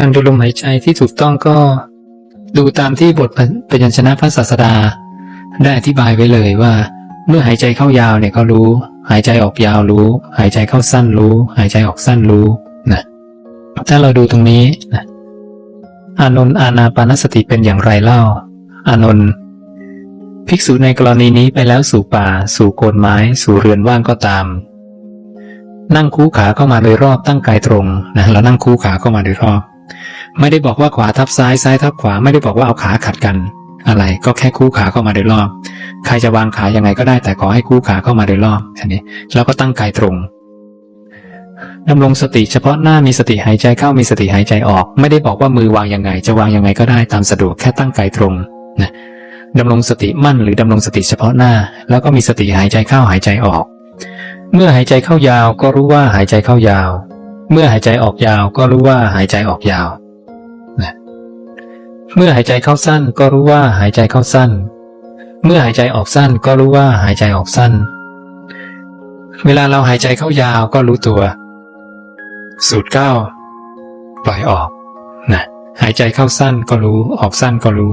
การดูลมหายใจที่ถูกต้องก็ดูตามที่บทพยัญชนะพระศาสดา ได้อธิบายไว้เลยว่า เมื่อหายใจเข้ายาวเนี่ยก็รู้ หายใจออกยาวรู้ หายใจเข้าสั้นรู้ หายใจออกสั้นรู้นะถ้าเราดูตรงนี้นะอานนท์อานาปานสติเป็นอย่างไรเล่า อานนท์ภิกษุในกรณีนี้ไปแล้วสู่ป่า สู่โคนไม้ สู่เรือนว่างก็ตาม นั่งคู่ขาเข้ามาโดยรอบตั้งกายตรงนะแล้วนั่งคู่ขาเข้ามาโดยรอบ ไม่ได้บอกว่าขวาทับซ้ายซ้ายทับขวาไม่ได้บอกว่าเอาขาขัดกัน อะไรก็แค่คู่ขาเข้ามาโดยรอบ ใครจะวางขายังไงก็ได้แต่ขอให้คู่ขาเข้ามาโดยรอบแค่นี้แล้วก็ตั้งกายตรงดำรงสติเฉพาะหน้ามีสติหายใจเข้ามีสติหายใจออก ไม่ได้บอกว่ามือวางยังไง จะวางยังไงก็ได้ตามสะดวกแค่ตั้งกายตรงนะดำรงสติมั่นหรือดำรงสติเฉพาะหน้า แล้วก็มีสติหายใจเข้าหายใจออก เมื่อหายใจเข้ายาวก็รู้ว่าหายใจเข้ายาว เมื่อหายใจออกยาวก็รู้ว่าหายใจออกยาวนะเมื่อหายใจเข้าสั้นก็รู้ว่าหายใจเข้าสั้น เมื่อหายใจออกสั้นก็รู้ว่าหายใจออกสั้น เวลาเราหายใจเข้ายาวก็รู้ตัว สูดเข้าปล่อยออกนะหายใจเข้าสั้นก็รู้ออกสั้นก็รู้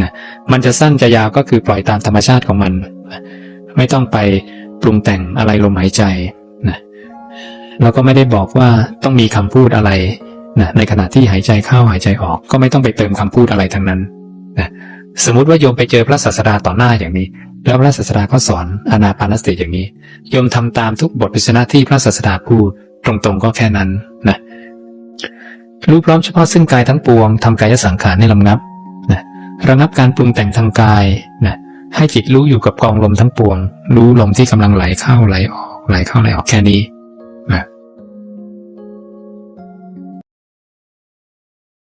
นะมันจะสั้นจะยาวก็คือปล่อยตามธรรมชาติของมัน ไม่ต้องไปปรุงแต่งอะไรลมหายใจ แล้วก็ไม่ได้บอกว่าต้องมีคำพูดอะไรนะในขณะที่หายใจเข้าหายใจออก ก็ไม่ต้องไปเติมคำพูดอะไรทั้งนั้นนะสมมุติว่าโยมไปเจอพระศาสดาต่อหน้าอย่างนี้ แล้วพระศาสดาก็สอนอนาปานสติอย่างนี้ โยมทำตามทุกบทพิชนะที่พระศาสดาพูดตรงๆก็แค่นั้นนะรู้พร้อมเฉพาะซึ่งกายทั้งปวงทำกายสังขารให้ลำงับนะระงับการปรุงแต่งทางกายนะให้จิตรู้อยู่กับกองลมทั้งปวง รู้ลมที่กำลังไหลเข้าไหลออกไหลเข้าไหลออกแค่นี้